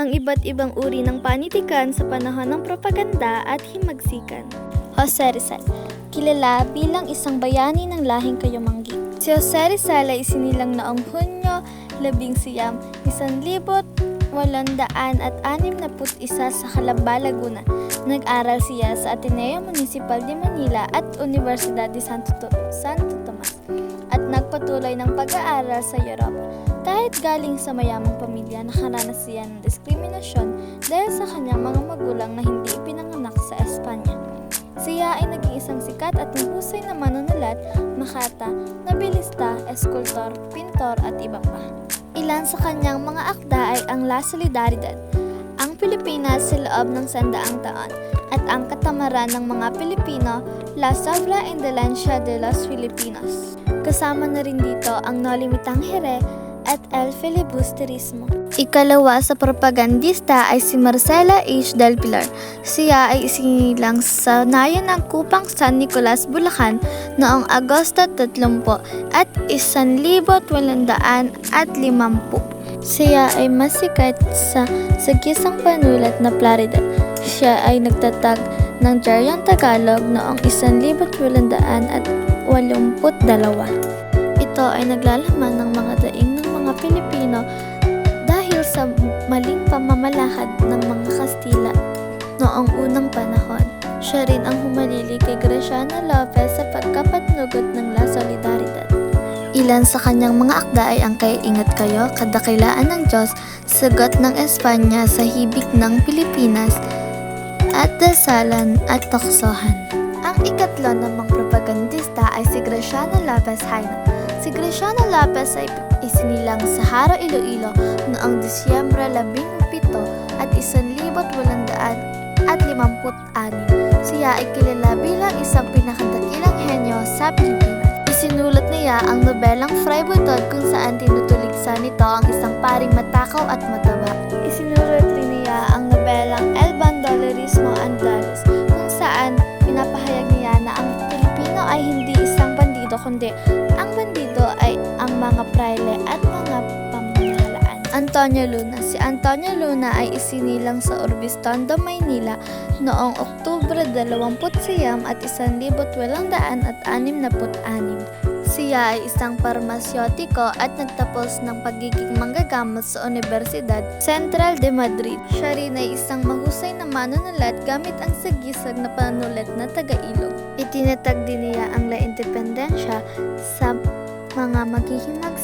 ang iba't ibang uri ng panitikan sa panahon ng propaganda at himagsikan. Jose Rizal, kilala bilang isang bayani ng lahing Kayumanggi. Si Jose Rizal ay isinilang noong Hunyo 11, isang libot walandaan at anim na put isa sa Calamba, Laguna. Nag-aral siya sa Ateneo Municipal de Manila at Universidad de Santo, To- Santo Nagpatuloy ng pag-aaral sa Europa. Kahit galing sa mayamang pamilya, nakaranas siya ng diskriminasyon dahil sa kanyang mga magulang na hindi ipinanganak sa Espanya. Siya ay naging isang sikat at mahusay na manunulat, makata, nabilista, eskultor, pintor at iba pa. Ilan sa kanyang mga akda ay ang La Solidaridad, ang Pilipinas sa loob ng sandaang taon, at ang katamaran ng mga Pilipino, La Sobra Indolencia de los Filipinos. Kasama na rin dito ang No Limitang Here at El Filibusterismo. Ikalawa sa propagandista ay si Marcela H. Del Pilar. Siya ay isinilang sa nayon ng Kupang San Nicolas, Bulacan noong Agosto 30 at 1,850. Siya ay masikat sa sagisang panulat na Plaridad. Siya ay nagtatag ng Diaryong Tagalog noong 1,882. Ito ay naglalaman ng mga daing ng mga Pilipino dahil sa maling pamamalakad ng mga Kastila noong unang panahon. Siya rin ang humalili kay Graciano Lopez sa pagkapatnugot ng La Solidaridad. Ilan sa kanyang mga akda ay ang kay Ingat Kayo, Kadakilaan ng Diyos, Sagot ng Espanya sa Hibig ng Pilipinas, at Dasalan at Toksohan. Ang ikatlo namang propagandista ay si Graciano Lopez Haina. Si Graciano Lopez ay isinilang sa Haro, Iloilo noong Disyembre 17 at 1,800 at 56. Siya ay kilala bilang isang pinakadakilang henyo sa Pilipinas. Isinulat niya ang nobelang Fray Butod kung saan tinutuligsa nito ang isang paring matakaw at mataba. Isinulat rin niya ang nobelang kundi ang bandido ay ang mga praile at mga pamahalaan. Antonio Luna Si Antonio Luna ay isinilang sa Urbistondo, Maynila noong Oktubre 29 at 1866. Siya ay isang parmasyotiko at nagtapos ng pagiging manggagamot sa Universidad Central de Madrid. Siya rin ay isang mahusay na manunulat gamit ang sagisag na panulat na taga-ilog. Itinatag din niya ang La Independencia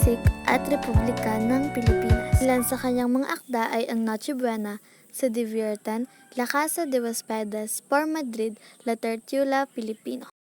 maghihimagsik at Republika ng Pilipinas. Ilan sa kanyang mga akda ay ang Noche Buena, sa Diviertan, La Casa de Huespedes, Por Madrid, La Tertula, Pilipino.